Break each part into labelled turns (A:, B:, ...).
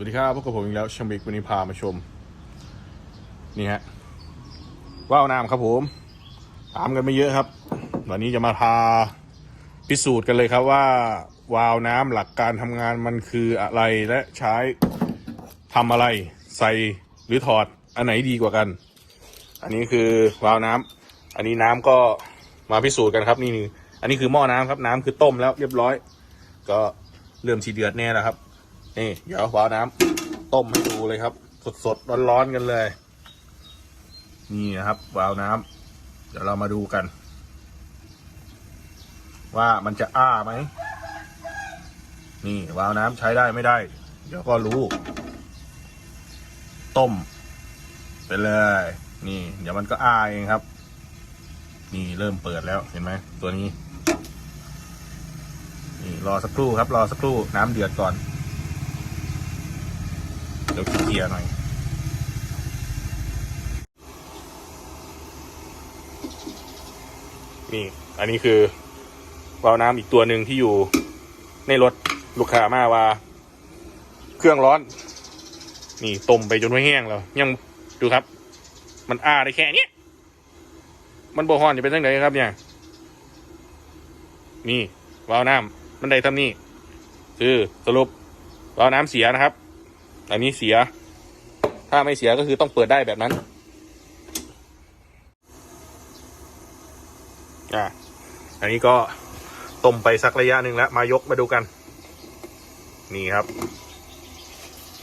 A: วัสดีครับพบกับผมอีกแล้วชมบิกวันนี้พามาชม นี่ฮะว่าวน้ำครับผม ถามกันไม่เยอะครับ วันนี้จะมาพาพิสูจน์กันเลยครับว่า วาล์วน้ำหลักการทำงานมันคืออะไรและใช้ทำอะไรใส่หรือถอดอันไหนดีกว่ากัน อันนี้คือวาล์วน้ำอันนี้น้ำก็มาพิสูจน์กันครับนี่นอันนี้คือหม้อน้ำครับน้ำคือต้มแล้วเรียบร้อย ก็เริ่มชีเดือดแน่แล้วครับ นี่เดี๋ยววาวน้ำต้มให้ดูเลยครับ สดๆร้อนๆกันเลย นี่นะครับวาวน้ำเดี๋ยวเรามาดูกัน ว่ามันจะอ้าไหมนี่วาวน้ำใช้ได้ไม่ได้ เดี๋ยวก็รู้ ต้ม ไปเลย นี่ เดี๋ยวมันก็อ้าเองครับ นี่เริ่มเปิดแล้วเห็นไหมตัวนี้นี่รอสักครู่ครับ รอสักครู่น้ำเดือดก่อน เดี๋ยวขี้เกียร์หน่อยนี่ อันนี้คือวาล์วน้ำอีกตัวหนึ่งที่อยู่ในรถลูกค้ามาว่า เครื่องร้อน นี่ต้มไปจนไม่แห้งแล้ว ยังดูครับ มันอ้าได้แค่นี้มันโบฮอนจะเป็นยังไงครับ เนี่ย นี่วาล์วน้ำมันได้ทำนี่คือสรุปวาล์วน้ำเสียนะครับ อันนี้เสีย ถ้าไม่เสียก็คือต้องเปิดได้แบบนั้น อะอันนี้ก็ต้มไปสักระยะหนึ่งแล้ว มายกมาดูกัน นี่ครับ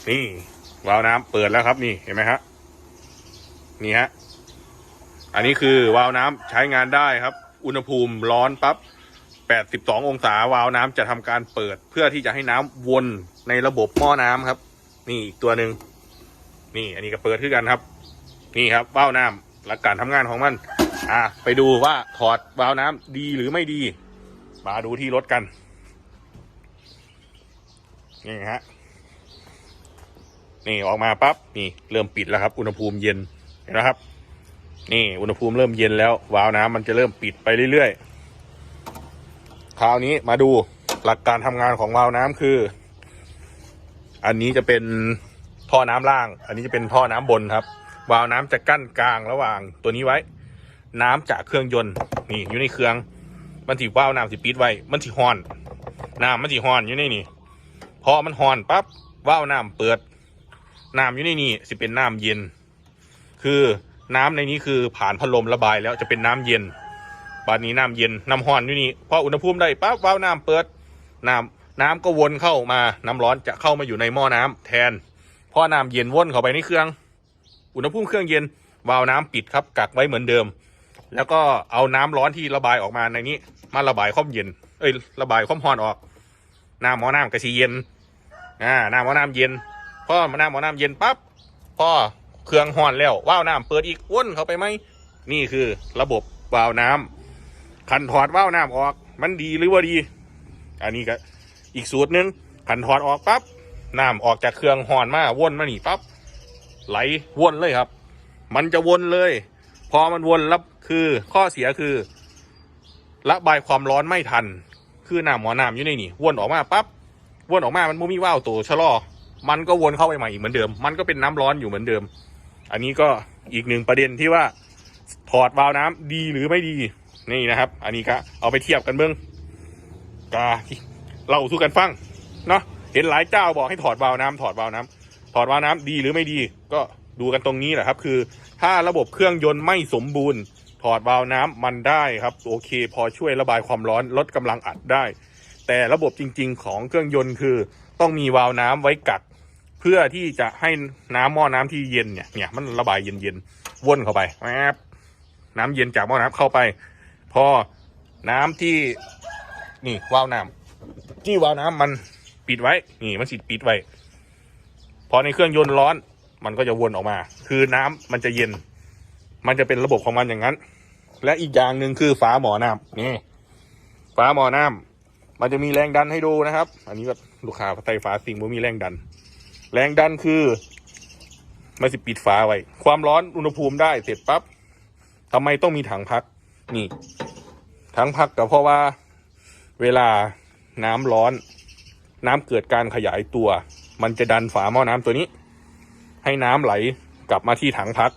A: นี่วาล์วน้ำเปิดแล้วครับนี่เห็นไหมฮะนี่ฮะอันนี้คือวาล์วน้ำใช้งานได้ครับ อุณหภูมิร้อนปั๊บ82 องศาวาล์วน้ำจะทำการเปิดเพื่อที่จะให้น้ำวนในระบบหม้อน้ำครับ นี่อีกตัวหนึ่งนี่อันนี้ก็เปิดขึ้นกันครับ นี่ครับวาล์วน้ำหลักการทำงานของมัน อะไปดูว่าถอดวาล์วน้ำดีหรือไม่ดี มาดูที่รถกันนี่ฮะนี่ออกมาปั๊บนี่เริ่มปิดแล้วครับ อุณหภูมิเย็นเห็นไหมครับ นี่อุณหภูมิเริ่มเย็นแล้ววาล์วน้ำมันจะเริ่มปิดไปเรื่อยๆคราวนี้มาดูหลักการทำงานของวาล์วน้ำคือ อันนี้จะเป็นท่อน้ำล่าง อันนี้จะเป็นท่อน้ำบนครับ วาล์วน้ำจะกั้นกลางระหว่างตัวนี้ไว้ น้ำจากเครื่องยนต์นี่อยู่ในเครื่อง มันถีวาล์วน้ำสิปิดไว้ มันสิฮอนน้ำมันสิฮอนอยู่ในนี่พอมันฮอนปั๊บวาล์วน้ำเปิดน้ำอยู่ในนี่สิเป็นน้ำเย็น คือน้ำในนี้คือผ่านพัดลมระบายแล้วจะเป็นน้ำเย็นบานนี้น้ำเย็นน้ำฮอนอยู่นี่พออุณหภูมิได้ปั๊บวาล์วน้ำเปิดน้ำ น้ำก็วนเข้ามาน้ำร้อนจะเข้ามาอยู่ในหม้อน้ำแทนพอน้ำเย็นวนเข้าไปในเครื่อง อุณหภูมิเครื่องเย็นวาล์วน้ำปิดครับกักไว้เหมือนเดิม แล้วก็เอาน้ำร้อนที่ระบายออกมาในนี้ มาระบายความเย็น เอ้ยระบายความร้อนออกน้ำหม้อน้ำกระชีเย็นอ่าน้ำหม้อน้ำเย็นพอน้ำหม้อน้ำเย็นปั๊บพอเครื่องห่อนแล้วว้าวน้ำเปิดอีกวนเข้าไปไหมนี่คือระบบวาล์วน้ำขันถอดว้าวน้ำออก มันดีหรือว่าดี อันนี้ก็ อีกสูตรนึงขันถอดออกปั๊บน้ำออกจากเครื่องหอนมาวนมาหนีปั๊บไหลวนเลยครับ มันจะวนเลย พอมันวนแล้วคือข้อเสียคือระบายความร้อนไม่ทัน คือน้ำหมอน้ำอยู่ในนี่วนออกมาปั๊บวนออกมามันไม่มีว่าวตัวชะลอ มันก็วนเข้าไปใหม่อีกเหมือนเดิม มันก็เป็นน้ำร้อนอยู่เหมือนเดิม อันนี้ก็อีกหนึ่งประเด็นที่ว่าถอดวาล์วน้ำดีหรือไม่ดีนี่นะครับ อันนี้ก็เอาไปเทียบกันเบื้องกา เล่าสู่กันฟังเนาะเห็นหลายเจ้าบอกให้ถอดวาล์วน้ำถอดวาล์วน้ำถอดวาล์วน้ำดีหรือไม่ดี ก็ดูกันตรงนี้แหละครับ คือ ถ้าระบบเครื่องยนต์ไม่สมบูรณ์ ถอดวาล์วน้ำมันได้ครับ โอเค พอช่วยระบายความร้อนลดกำลังอัดได้ แต่ระบบจริง ๆ ของเครื่องยนต์คือ ต้องมีวาล์วน้ำไว้กัก เพื่อที่จะให้น้ำหม้อน้ำที่เย็นเนี่ยเนี่ยมันระบายเย็นๆวนเข้าไปแป๊บน้ำเย็นจากหม้อน้ำเข้าไป พอน้ำที่นี่วาล์วน้ำ ที่วาล์วน้ำมันปิดไว้ นี่มันสิปิดไว้ พอในเครื่องยนต์ร้อน มันก็จะวนออกมา คือน้ำมันจะเย็น มันจะเป็นระบบของมันอย่างนั้น และอีกอย่างหนึ่งคือฝาหม้อน้ำนี่ฝาหม้อน้ำมันจะมีแรงดันให้ดูนะครับ อันนี้ก็ลูกค้าไฟฟ้าสิ่งว่มีแรงดัน แรงดันคือมันสิปิดฝาไว้ ความร้อนอุณหภูมิได้เสร็จปั๊บทำไมต้องมีถังพัก นี่ ถังพักก็เพราะว่าเวลา น้ำร้อน น้ำเกิดการขยายตัว มันจะดันฝาหม้อน้ำตัวนี้ ให้น้ำไหลกลับมาที่ถังพัก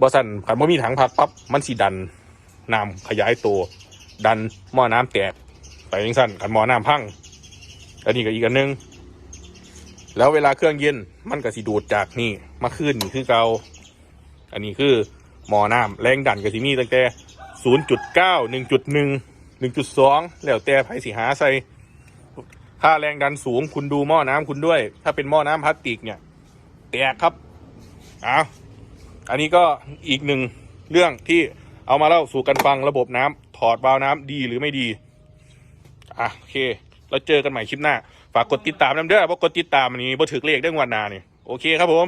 A: บอสันขันว่ามีถังพักปั๊บมันสิดันน้ำขยายตัว ดันหม้อน้ำแตกไปยังสั้นขันหม้อน้ำพังอันนี้ก็อีกอันนึง แล้วเวลาเครื่องเย็นมันก็สิดูดจากนี่มาขึ้นนี่คือเกาอันนี้คือหม้อน้ำแรงดันก็สิมีตั้งแต่ศูนย์จุดเก้า หนึ่งจุดสองแล้วแต่ไผสิหาใส่ถ้าแรงดันสูงคุณดูหม้อน้ำคุณด้วย ถ้าเป็นหม้อน้ำพลาสติกเนี่ย แตกครับเอาอันนี้ก็อีกหนึ่งเรื่องที่เอามาเล่าสู่กันฟังระบบน้ำถอดวาล์วน้ำดีหรือไม่ดีอะโอเค แล้วเจอกันใหม่คลิปหน้า ฝากกดติดตามน้ำเด้อเพราะกดติดตามอันนี้บ่ถึกเลขเรื่องวันหนานี่ยโอเคครับผม